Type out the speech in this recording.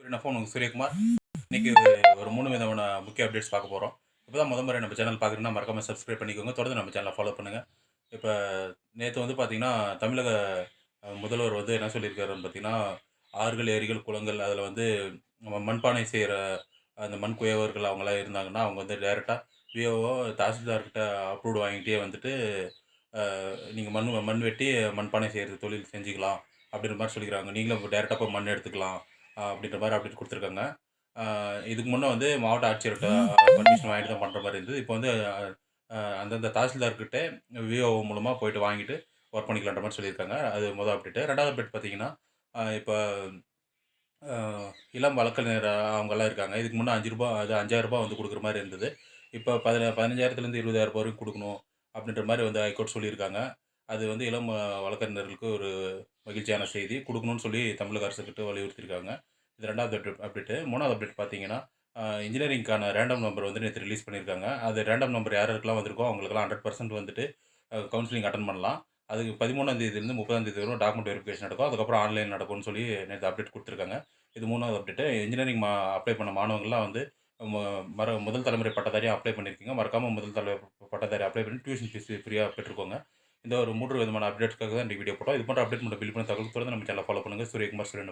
சூரியன் ஃபோன் உங்கள் சூரியகுமார். இன்றைக்கி ஒரு மூணு விதமான முக்கிய அப்டேட்ஸ் பார்க்க போகிறோம் இப்போ தான் முத முறை நம்ம சேனல் பார்க்குறீங்கன்னா மறக்காமல் சப்ஸ்கிரைப் பண்ணிக்கோங்க. தொடர்ந்து நம்ம சேனலை ஃபாலோ பண்ணுங்கள் இப்போ நேற்று வந்து பார்த்திங்கன்னா தமிழக முதல்வர் வந்து என்ன சொல்லியிருக்காருன்னு பார்த்தீங்கன்னா ஆறுகள் ஏரிகள் குளங்கள் அதில் வந்து நம்ம மண்பானை செய்கிற அந்த மண் குயவர்கள் அவங்களாம் இருந்தாங்கன்னா அவங்க வந்து டேரெக்டாக விஓஓ தாசில்தார்கிட்ட அப்ரூவ்டு வாங்கிட்டே வந்துட்டு நீங்கள் மண் மண் வெட்டி மண்பானை செய்கிறது தொழில் செஞ்சுக்கலாம் அப்படின்ற மாதிரி சொல்லிக்கிறாங்க. நீங்களும் டைரெக்டாக போய் மண் எடுத்துக்கலாம். அப்படின்ற மாதிரி அப்டேட் கொடுத்துருக்காங்க. இதுக்கு முன்னே வந்து மாவட்ட ஆட்சியர்கிட்ட பர்மிஷன் வாங்கிட்டு தான் பண்ணுற மாதிரி இருந்தது. இப்போ வந்து அந்தந்த தாசில்தார்கிட்ட விஓ மூலமாக போயிட்டு வாங்கிட்டு ஒர்க் பண்ணிக்கலான்ற மாதிரி சொல்லியிருக்காங்க. அது மொதல் அப்டேட்டு ரெண்டாவது அப்டேட் பார்த்தீங்கன்னா இப்போ இளம் வழக்கறிஞர் அவங்கெல்லாம் இருக்காங்க. இதுக்கு முன்னே அஞ்சு ரூபா அது அஞ்சாயிரம் ரூபாய் வந்து கொடுக்குற மாதிரி இருந்தது. இப்போ பதின பதினஞ்சாயிரத்துலேருந்து இருபதாயிரம் ரூபாய் வரைக்கும் கொடுக்கணும் அப்படின்ற மாதிரி வந்து ஹைகோர்ட் சொல்லியிருக்காங்க. அது வந்து இளம் வழக்கறிஞர்களுக்கு ஒரு மகிழ்ச்சியான செய்தி. கொடுக்கணும்னு சொல்லி தமிழக அரசுக்கிட்ட வலியுறுத்தியிருக்காங்க. இது ரெண்டாவது அப்டேட் அப்டேட்டு மூணாவது அப்டேட் பார்த்தீங்கன்னா இன்ஜினியரிங்க்கான ரேண்டம் நம்பர் வந்து நேற்று ரிலீஸ் பண்ணியிருக்காங்க. அது ரேண்டம் நம்பர் யாருக்கெல்லாம் வந்திருக்கோ அவங்களுக்குலாம் ஹண்ட்ரட் பர்சன்ட் வந்துட்டு கவுன்சிலிங் அட்டன் பண்ணலாம். அதுக்கு பதிமூணாம் தேதியிலேருந்து முப்பதாம் தேதி வரும் டாக்குமெண்ட் வெரிஃபிகேஷன் நடக்கும். அதுக்கப்புறம் ஆன்லைன் நடக்கும்னு சொல்லி நேற்று அப்டேட் கொடுத்துருக்காங்க. இது மூணாவது அப்டேட்டு இன்ஜினியரிங் மா அப்ளை பண்ண மாணவங்கள்லாம் வந்து மற முதல் தலைமுறை பட்டதாரியாக அப்ளை பண்ணியிருக்கீங்க. மறக்காமல் முதல் தலைமுறை பட்டதாரி அப்ளை பண்ணி டியூஷன் ஃபீஸ் ஃப்ரீயாக பெற்றுக்கோங்க. இந்த ஒரு மூன்று விதமான அப்டேட்ஸ்க்காக தான் இந்த வீடியோ போட்டோம். இது போன்ற அப்டேட் மட்டும் பில் பண்ண தகவல் தொடர்ந்து நம்ம சேனல் ஃபாலோ பண்ணுங்கள் சூரியகுமார் சூரியன்